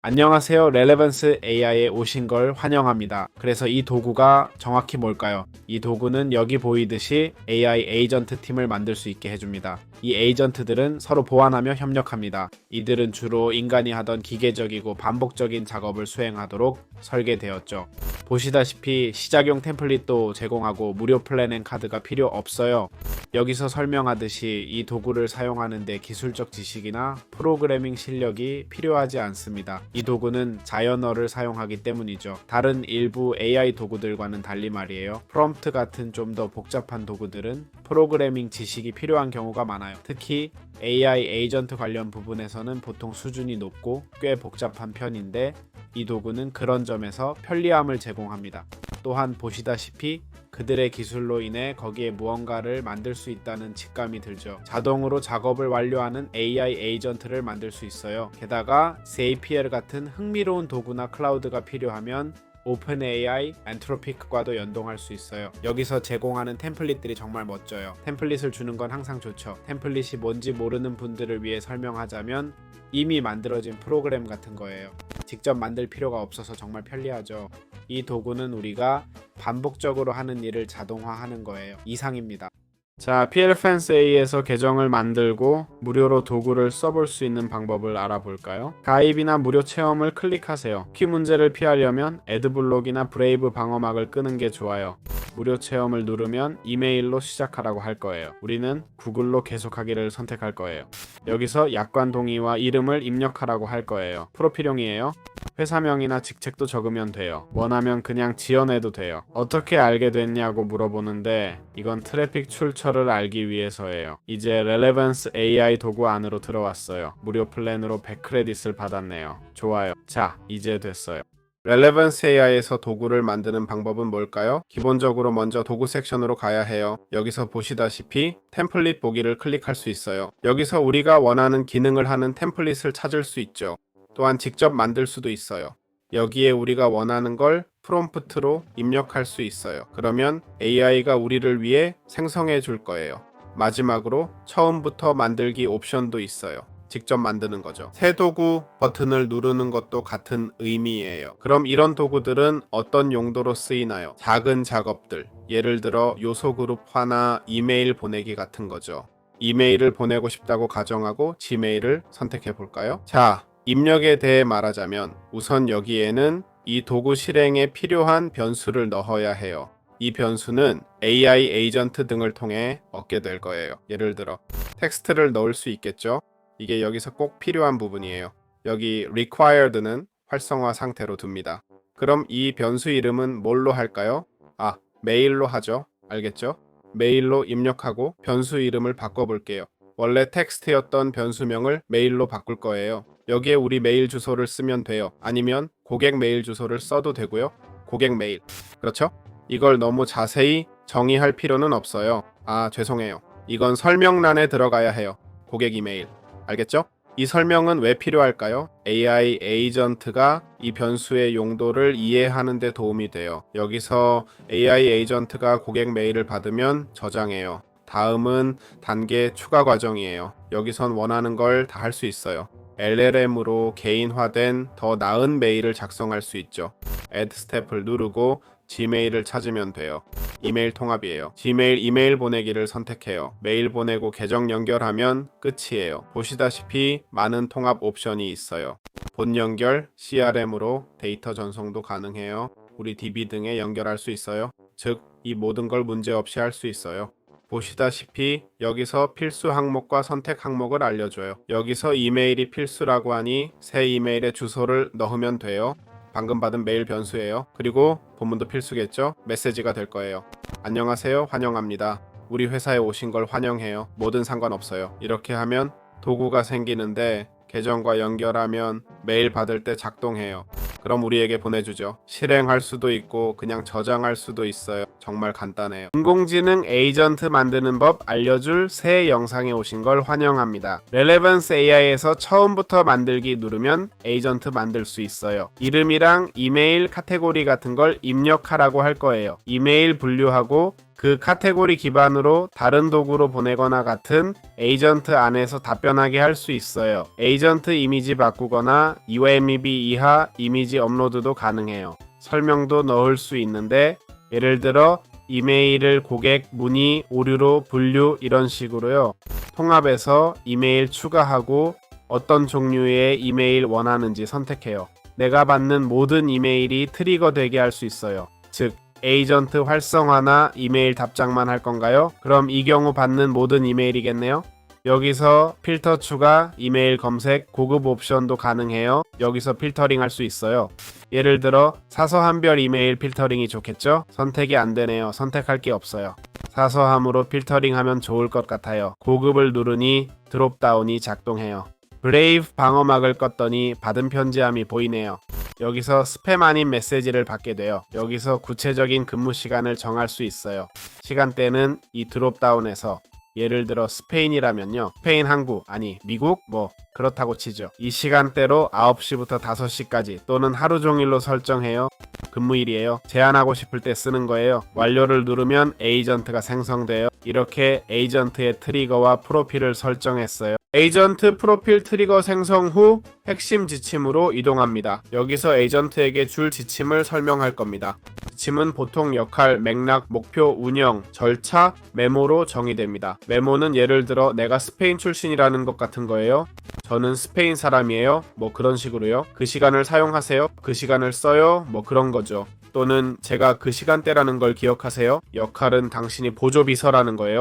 안녕하세요. 렐레번스 AI에 오신 걸 환영합니다. 그래서 이 도구가 정확히 뭘까요? 이 도구는 여기 보이듯이 AI 에이전트 팀을 만들 수 있게 해줍니다. 이 에이전트들은 서로 보완하며 협력합니다. 이들은 주로 인간이 하던 기계적이고 반복적인 작업을 수행하도록 설계되었죠. 보시다시피 시작용 템플릿도 제공하고 무료 플래닝 카드가 필요 없어요. 여기서 설명하듯이 이 도구를 사용하는데 기술적 지식이나 프로그래밍 실력이 필요하지 않습니다. 이 도구는 자연어를 사용하기 때문이죠. 다른 일부 AI 도구들과는 달리 말이에요. 프롬프트 같은 좀 더 복잡한 도구들은 프로그래밍 지식이 필요한 경우가 많아요. 특히 AI 에이전트 관련 부분에서는 보통 수준이 높고 꽤 복잡한 편인데 이 도구는 그런 점에서 편리함을 제공합니다. 또한 보시다시피 그들의 기술로 인해 거기에 무언가를 만들 수 있다는 직감이 들죠. 자동으로 작업을 완료하는 AI 에이전트를 만들 수 있어요. 게다가 CAPL 같은 흥미로운 도구나 클라우드가 필요하면 OpenAI, 엔트로픽과도 연동할 수 있어요. 여기서 제공하는 템플릿들이 정말 멋져요. 템플릿을 주는 건 항상 좋죠. 템플릿이 뭔지 모르는 분들을 위해 설명하자면 이미 만들어진 프로그램 같은 거예요. 직접 만들 필요가 없어서 정말 편리하죠. 이 도구는 우리가 반복적으로 하는 일을 자동화하는 거예요. 이상입니다. 자, PLFanceA에서 계정을 만들고 무료로 도구를 써볼 수 있는 방법을 알아볼까요? 가입이나 무료 체험을 클릭하세요. 키 문제를 피하려면 애드블록이나 브레이브 방어막을 끄는 게 좋아요. 무료 체험을 누르면 이메일로 시작하라고 할 거예요. 우리는 구글로 계속하기를 선택할 거예요. 여기서 약관 동의와 이름을 입력하라고 할 거예요. 프로필용이에요. 회사명이나 직책도 적으면 돼요. 원하면 그냥 지어내도 돼요. 어떻게 알게 됐냐고 물어보는데 이건 트래픽 출처를 알기 위해서예요. 이제 Relevance AI 도구 안으로 들어왔어요. 무료 플랜으로 100크레딧을 받았네요. 좋아요. 자, 이제 됐어요. Relevance AI에서 도구를 만드는 방법은 뭘까요? 기본적으로 먼저 도구 섹션으로 가야 해요. 여기서 보시다시피 템플릿 보기를 클릭할 수 있어요. 여기서 우리가 원하는 기능을 하는 템플릿을 찾을 수 있죠. 또한 직접 만들 수도 있어요. 여기에 우리가 원하는 걸 프롬프트로 입력할 수 있어요. 그러면 AI가 우리를 위해 생성해 줄 거예요. 마지막으로 처음부터 만들기 옵션도 있어요. 직접 만드는 거죠. 새 도구 버튼을 누르는 것도 같은 의미예요. 그럼 이런 도구들은 어떤 용도로 쓰이나요? 작은 작업들. 예를 들어 요소 그룹화나 이메일 보내기 같은 거죠. 이메일을 보내고 싶다고 가정하고 지메일을 선택해 볼까요? 자, 입력에 대해 말하자면 우선 여기에는 이 도구 실행에 필요한 변수를 넣어야 해요. 이 변수는 AI 에이전트 등을 통해 얻게 될 거예요. 예를 들어 텍스트를 넣을 수 있겠죠? 이게 여기서 꼭 필요한 부분이에요. 여기 required는 활성화 상태로 둡니다. 그럼 이 변수 이름은 뭘로 할까요? 아, 메일로 하죠. 알겠죠? 메일로 입력하고 변수 이름을 바꿔볼게요. 원래 텍스트였던 변수명을 메일로 바꿀 거예요. 여기에 우리 메일 주소를 쓰면 돼요. 아니면 고객 메일 주소를 써도 되고요. 고객 메일. 그렇죠? 이걸 너무 자세히 정의할 필요는 없어요. 아, 죄송해요. 이건 설명란에 들어가야 해요. 고객 이메일. 알겠죠? 이 설명은 왜 필요할까요? AI 에이전트가 이 변수의 용도를 이해하는 데 도움이 돼요. 여기서 AI 에이전트가 고객 메일을 받으면 저장해요. 다음은 단계 추가 과정이에요. 여기선 원하는 걸 다 할 수 있어요. LLM으로 개인화된 더 나은 메일을 작성할 수 있죠. Add 스텝을 누르고 G메일을 찾으면 돼요. 이메일 통합이에요. G메일 이메일 보내기를 선택해요. 메일 보내고 계정 연결하면 끝이에요. 보시다시피 많은 통합 옵션이 있어요. 본 연결, CRM으로 데이터 전송도 가능해요. 우리 DB 등에 연결할 수 있어요. 즉, 이 모든 걸 문제없이 할 수 있어요. 보시다시피 여기서 필수 항목과 선택 항목을 알려줘요. 여기서 이메일이 필수라고 하니 새 이메일의 주소를 넣으면 돼요. 방금 받은 메일 변수예요. 그리고 본문도 필수겠죠? 메시지가 될 거예요. 안녕하세요. 환영합니다. 우리 회사에 오신 걸 환영해요. 뭐든 상관없어요. 이렇게 하면 도구가 생기는데 계정과 연결하면 메일 받을 때 작동해요. 그럼 우리에게 보내주죠. 실행할 수도 있고 그냥 저장할 수도 있어요. 정말 간단해요. 인공지능 에이전트 만드는 법 알려줄 새 영상에 오신 걸 환영합니다. Relevance AI에서 처음부터 만들기 누르면 에이전트 만들 수 있어요. 이름이랑 이메일 카테고리 같은 걸 입력하라고 할 거예요. 이메일 분류하고 그 카테고리 기반으로 다른 도구로 보내거나 같은 에이전트 안에서 답변하게 할 수 있어요. 에이전트 이미지 바꾸거나 2MB 이하 이미지 업로드도 가능해요. 설명도 넣을 수 있는데 예를 들어 이메일을 고객 문의 오류로 분류 이런 식으로요. 통합해서 이메일 추가하고 어떤 종류의 이메일 원하는지 선택해요. 내가 받는 모든 이메일이 트리거 되게 할 수 있어요. 즉, 에이전트 활성화나 이메일 답장만 할 건가요? 그럼 이 경우 받는 모든 이메일이겠네요? 여기서 필터 추가, 이메일 검색, 고급 옵션도 가능해요. 여기서 필터링 할 수 있어요. 예를 들어 사서함별 이메일 필터링이 좋겠죠? 선택이 안 되네요. 선택할 게 없어요. 사서함으로 필터링하면 좋을 것 같아요. 고급을 누르니 드롭다운이 작동해요. 브레이브 방어막을 껐더니 받은 편지함이 보이네요. 여기서 스팸 아닌 메시지를 받게 돼요. 여기서 구체적인 근무 시간을 정할 수 있어요. 시간대는 이 드롭다운에서 예를 들어 스페인이라면요. 스페인 항구 아니 미국 뭐 그렇다고 치죠. 이 시간대로 9시부터 5시까지 또는 하루 종일로 설정해요. 근무일이에요. 제한하고 싶을 때 쓰는 거예요. 완료를 누르면 에이전트가 생성돼요. 이렇게 에이전트의 트리거와 프로필을 설정했어요. 에이전트 프로필 트리거 생성 후 핵심 지침으로 이동합니다. 여기서 에이전트에게 줄 지침을 설명할 겁니다. 지침은 보통 역할, 맥락, 목표, 운영, 절차, 메모로 정의됩니다. 메모는 예를 들어 내가 스페인 출신이라는 것 같은 거예요. 저는 스페인 사람이에요. 뭐 그런 식으로요. 그 시간을 사용하세요. 그 시간을 써요. 뭐 그런 거죠. 또는 제가 그 시간대라는 걸 기억하세요. 역할은 당신이 보조비서라는 거예요.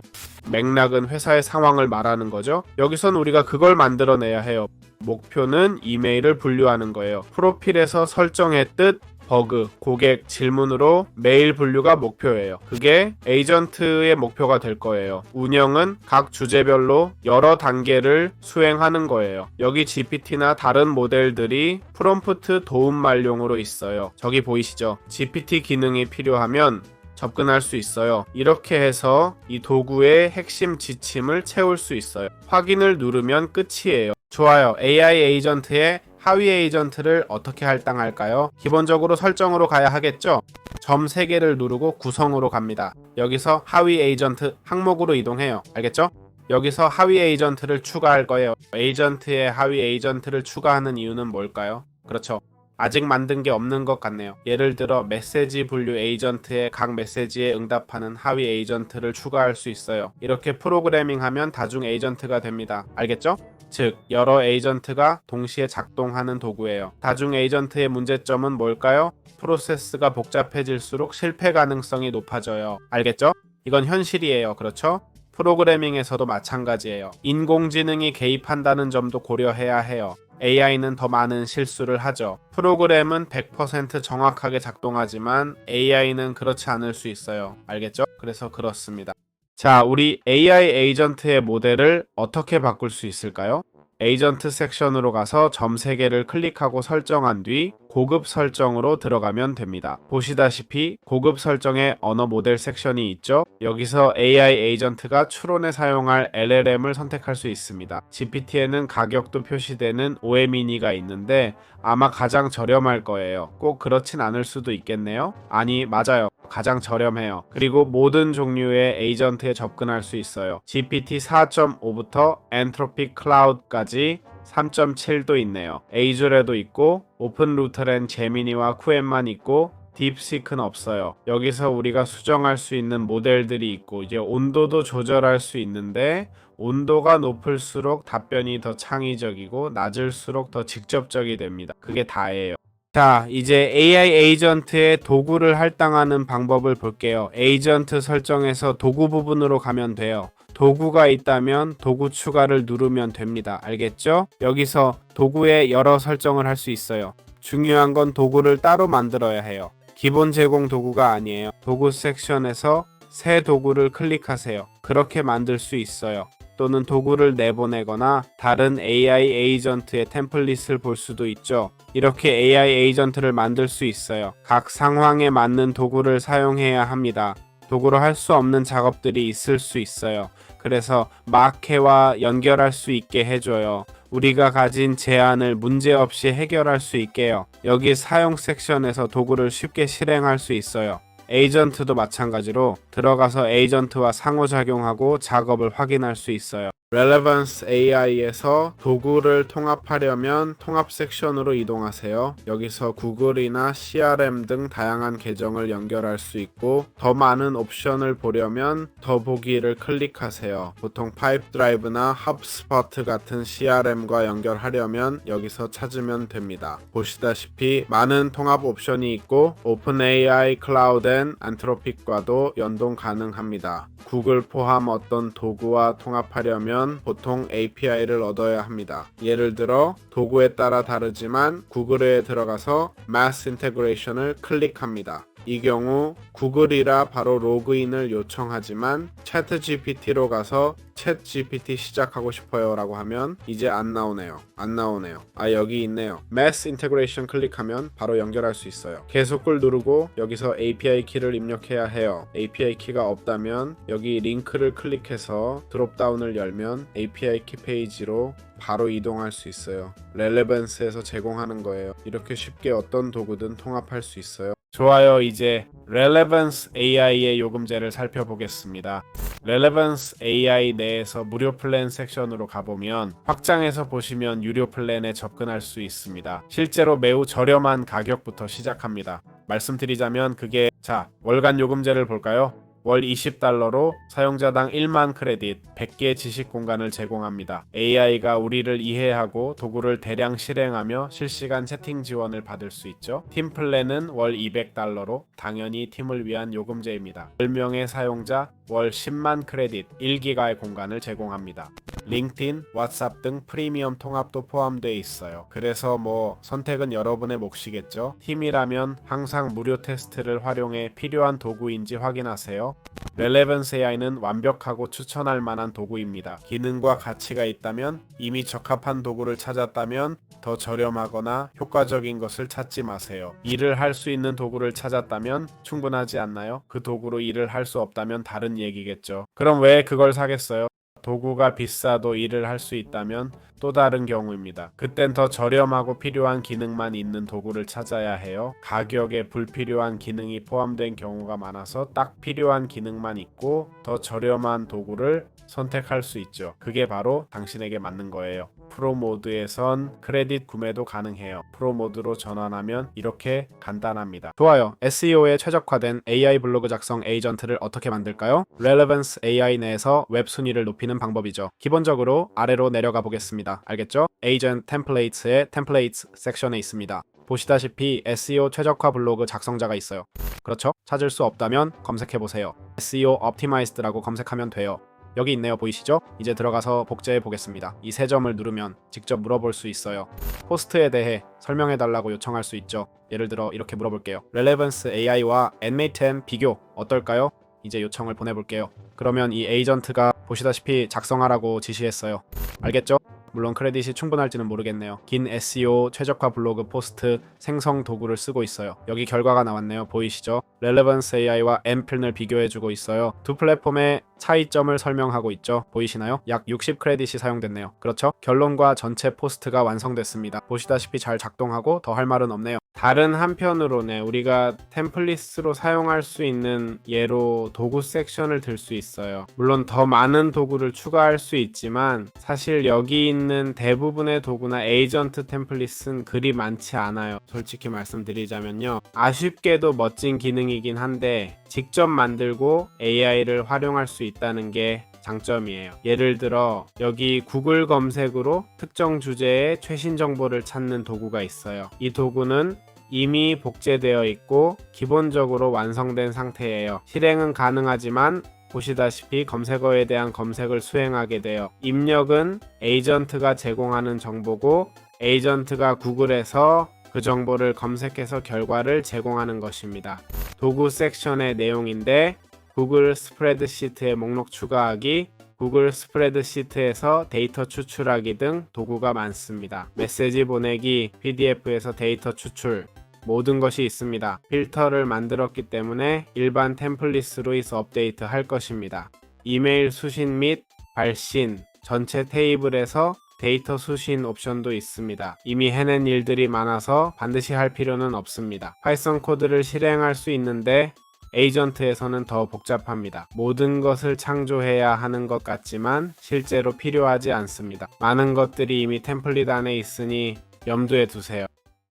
맥락은 회사의 상황을 말하는 거죠. 여기선 우리가 그걸 만들어내야 해요. 목표는 이메일을 분류하는 거예요. 프로필에서 설정했듯 버그, 고객, 질문으로 메일 분류가 목표예요. 그게 에이전트의 목표가 될 거예요. 운영은 각 주제별로 여러 단계를 수행하는 거예요. 여기 GPT나 다른 모델들이 프롬프트 도움말용으로 있어요. 저기 보이시죠? GPT 기능이 필요하면 접근할 수 있어요. 이렇게 해서 이 도구의 핵심 지침을 채울 수 있어요. 확인을 누르면 끝이에요. 좋아요. AI 에이전트의 하위 에이전트를 어떻게 할당할까요? 기본적으로 설정으로 가야 하겠죠? 점 3개를 누르고 구성으로 갑니다. 여기서 하위 에이전트 항목으로 이동해요. 알겠죠? 여기서 하위 에이전트를 추가할 거예요. 에이전트의 하위 에이전트를 추가하는 이유는 뭘까요? 그렇죠. 아직 만든 게 없는 것 같네요. 예를 들어 메시지 분류 에이전트의 각 메시지에 응답하는 하위 에이전트를 추가할 수 있어요. 이렇게 프로그래밍 하면 다중 에이전트가 됩니다. 알겠죠? 즉, 여러 에이전트가 동시에 작동하는 도구예요. 다중 에이전트의 문제점은 뭘까요? 프로세스가 복잡해질수록 실패 가능성이 높아져요. 알겠죠? 이건 현실이에요. 그렇죠? 프로그래밍에서도 마찬가지예요. 인공지능이 개입한다는 점도 고려해야 해요. AI는 더 많은 실수를 하죠. 프로그램은 100% 정확하게 작동하지만 AI는 그렇지 않을 수 있어요. 알겠죠? 그래서 그렇습니다. 자, 우리 AI 에이전트의 모델을 어떻게 바꿀 수 있을까요? 에이전트 섹션으로 가서 점 3개를 클릭하고 설정한 뒤 고급 설정으로 들어가면 됩니다. 보시다시피 고급 설정에 언어 모델 섹션이 있죠. 여기서 AI 에이전트가 추론에 사용할 LLM을 선택할 수 있습니다. GPT에는 가격도 표시되는 OM이니가 있는데 아마 가장 저렴할 거예요. 꼭 그렇진 않을 수도 있겠네요. 아니, 맞아요. 가장 저렴해요. 그리고 모든 종류의 에이전트에 접근할 수 있어요. GPT 4.5부터 엔트로피 클라우드까지 3.7도 있네요. 에이졸에도 있고 오픈루터렌 제미니와 쿠엔만 있고 딥시크는 없어요. 여기서 우리가 수정할 수 있는 모델들이 있고 이제 온도도 조절할 수 있는데 온도가 높을수록 답변이 더 창의적이고 낮을수록 더 직접적이 됩니다. 그게 다예요. 자, 이제 AI 에이전트의 도구를 할당하는 방법을 볼게요. 에이전트 설정에서 도구 부분으로 가면 돼요. 도구가 있다면 도구 추가를 누르면 됩니다. 알겠죠? 여기서 도구에 여러 설정을 할 수 있어요. 중요한 건 도구를 따로 만들어야 해요. 기본 제공 도구가 아니에요. 도구 섹션에서 새 도구를 클릭하세요. 그렇게 만들 수 있어요. 또는 도구를 내보내거나 다른 AI 에이전트의 템플릿을 볼 수도 있죠. 이렇게 AI 에이전트를 만들 수 있어요. 각 상황에 맞는 도구를 사용해야 합니다. 도구로 할 수 없는 작업들이 있을 수 있어요. 그래서 마케와 연결할 수 있게 해줘요. 우리가 가진 제한을 문제없이 해결할 수 있게요. 여기 사용 섹션에서 도구를 쉽게 실행할 수 있어요. 에이전트도 마찬가지로 들어가서 에이전트와 상호작용하고 작업을 확인할 수 있어요. Relevance AI에서 도구를 통합하려면 통합 섹션으로 이동하세요. 여기서 구글이나 CRM 등 다양한 계정을 연결할 수 있고 더 많은 옵션을 보려면 더 보기를 클릭하세요. 보통 파이프 드라이브나 헙스퍼트 같은 CRM과 연결하려면 여기서 찾으면 됩니다. 보시다시피 많은 통합 옵션이 있고 OpenAI 클라우드 앤 안트로픽과도 연동 가능합니다. 구글 포함 어떤 도구와 통합하려면 보통 API를 얻어야 합니다. 예를 들어 도구에 따라 다르지만 구글에 들어가서 Mass Integration을 클릭합니다. 이 경우 구글이라 바로 로그인을 요청하지만 차트 GPT로 가서 챗 GPT 시작하고 싶어요 라고 하면 이제 안 나오네요. 안 나오네요. 아 여기 있네요. Mass Integration 클릭하면 바로 연결할 수 있어요. 계속을 누르고 여기서 API 키를 입력해야 해요. API 키가 없다면 여기 링크를 클릭해서 드롭다운을 열면 API 키 페이지로 바로 이동할 수 있어요. 렐레번스에서 제공하는 거예요. 이렇게 쉽게 어떤 도구든 통합할 수 있어요. 좋아요. 이제 Relevance AI의 요금제를 살펴보겠습니다. Relevance AI 내에서 무료 플랜 섹션으로 가보면 확장해서 보시면 유료 플랜에 접근할 수 있습니다. 실제로 매우 저렴한 가격부터 시작합니다. 말씀드리자면 그게 자 월간 요금제를 볼까요? 월 20달러로 사용자당 1만 크레딧, 100개 지식 공간을 제공합니다. AI가 우리를 이해하고 도구를 대량 실행하며 실시간 채팅 지원을 받을 수 있죠. 팀 플랜은 월 200달러로 당연히 팀을 위한 요금제입니다. 10명의 사용자 월 10만 크레딧, 1기가의 공간을 제공합니다. 링크드인, 왓츠앱 등 프리미엄 통합도 포함되어 있어요. 그래서 뭐 선택은 여러분의 몫이겠죠. 팀이라면 항상 무료 테스트를 활용해 필요한 도구인지 확인하세요. Relevance AI는 완벽하고 추천할 만한 도구입니다. 기능과 가치가 있다면 이미 적합한 도구를 찾았다면 더 저렴하거나 효과적인 것을 찾지 마세요. 일을 할 수 있는 도구를 찾았다면 충분하지 않나요? 그 도구로 일을 할 수 없다면 다른 얘기겠죠. 그럼 왜 그걸 사겠어요? 도구가 비싸도 일을 할 수 있다면 또 다른 경우입니다. 그땐 더 저렴하고 필요한 기능만 있는 도구를 찾아야 해요. 가격에 불필요한 기능이 포함된 경우가 많아서 딱 필요한 기능만 있고 더 저렴한 도구를 선택할 수 있죠. 그게 바로 당신에게 맞는 거예요. 프로 모드에선 크레딧 구매도 가능해요. 프로 모드로 전환하면 이렇게 간단합니다. 좋아요. SEO에 최적화된 AI 블로그 작성 에이전트를 어떻게 만들까요? Relevance AI 내에서 웹 순위를 높이는 방법이죠. 기본적으로 아래로 내려가 보겠습니다. 알겠죠? Agent Template의 Templates 섹션에 있습니다. 보시다시피 SEO 최적화 블로그 작성자가 있어요. 그렇죠? 찾을 수 없다면 검색해 보세요. SEO Optimized라고 검색하면 돼요. 여기 있네요. 보이시죠? 이제 들어가서 복제해 보겠습니다. 이 세 점을 누르면 직접 물어볼 수 있어요. 포스트에 대해 설명해 달라고 요청할 수 있죠. 예를 들어 이렇게 물어볼게요. Relevance AI와 Nmate 비교 어떨까요? 이제 요청을 보내볼게요. 그러면 이 에이전트가 보시다시피 작성하라고 지시했어요. 알겠죠? 물론 크레딧이 충분할지는 모르겠네요. 긴 SEO 최적화 블로그 포스트 생성 도구를 쓰고 있어요. 여기 결과가 나왔네요. 보이시죠? Relevance AI와 M필을 비교해주고 있어요. 두 플랫폼의 차이점을 설명하고 있죠. 보이시나요? 약 60 크레딧이 사용됐네요. 그렇죠? 결론과 전체 포스트가 완성됐습니다. 보시다시피 잘 작동하고 더 할 말은 없네요. 다른 한편으로는 우리가 템플릿으로 사용할 수 있는 예로 도구 섹션을 들 수 있어요. 물론 더 많은 도구를 추가할 수 있지만 사실 여기 있는 대부분의 도구나 에이전트 템플릿은 그리 많지 않아요. 솔직히 말씀드리자면요. 아쉽게도 멋진 기능이긴 한데 직접 만들고 AI를 활용할 수 있다는 게 장점이에요. 예를 들어 여기 구글 검색으로 특정 주제의 최신 정보를 찾는 도구가 있어요. 이 도구는 이미 복제되어 있고 기본적으로 완성된 상태예요. 실행은 가능하지만 보시다시피 검색어에 대한 검색을 수행하게 돼요. 입력은 에이전트가 제공하는 정보고 에이전트가 구글에서 그 정보를 검색해서 결과를 제공하는 것입니다. 도구 섹션의 내용인데 구글 스프레드시트에 목록 추가하기, 구글 스프레드시트에서 데이터 추출하기 등 도구가 많습니다. 메시지 보내기, PDF에서 데이터 추출, 모든 것이 있습니다. 필터를 만들었기 때문에 일반 템플릿으로 이서 업데이트 할 것입니다. 이메일 수신 및 발신, 전체 테이블에서 데이터 수신 옵션도 있습니다. 이미 해낸 일들이 많아서 반드시 할 필요는 없습니다. 파이썬 코드를 실행할 수 있는데 에이전트에서는 더 복잡합니다. 모든 것을 창조해야 하는 것 같지만 실제로 필요하지 않습니다. 많은 것들이 이미 템플릿 안에 있으니 염두에 두세요.